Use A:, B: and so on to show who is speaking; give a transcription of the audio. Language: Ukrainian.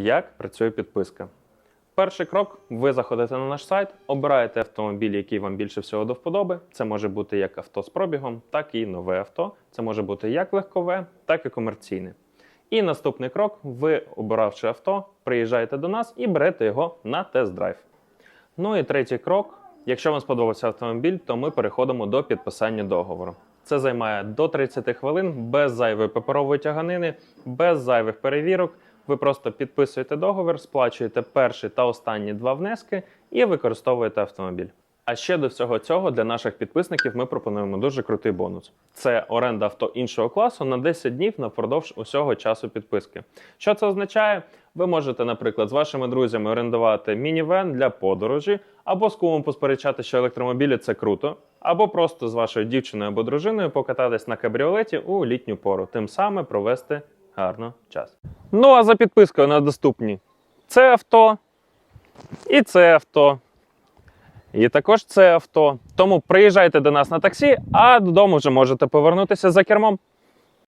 A: Як працює підписка? Перший крок: ви заходите на наш сайт, обираєте автомобіль, який вам більше всього до вподоби. Це може бути як авто з пробігом, так і нове авто. Це може бути як легкове, так і комерційне. І наступний крок: ви, обиравши авто, приїжджаєте до нас і берете його на тест-драйв. Ну і третій крок. Якщо вам сподобався автомобіль, то ми переходимо до підписання договору. Це займає до 30 хвилин без зайвої паперової тяганини, без зайвих перевірок. Ви просто підписуєте договір, сплачуєте перші та останні два внески і використовуєте автомобіль. А ще до всього цього для наших підписників ми пропонуємо дуже крутий бонус. Це оренда авто іншого класу на 10 днів напродовж усього часу підписки. Що це означає? Ви можете, наприклад, з вашими друзями орендувати мінівен для подорожі, або з кумом посперечати, що електромобілі це круто, або просто з вашою дівчиною або дружиною покататись на кабріолеті у літню пору, тим самим провести гарно час. Ну а за підпискою на доступні це авто і це авто. І також це авто. Тому приїжджайте до нас на таксі, а додому вже можете повернутися за кермом.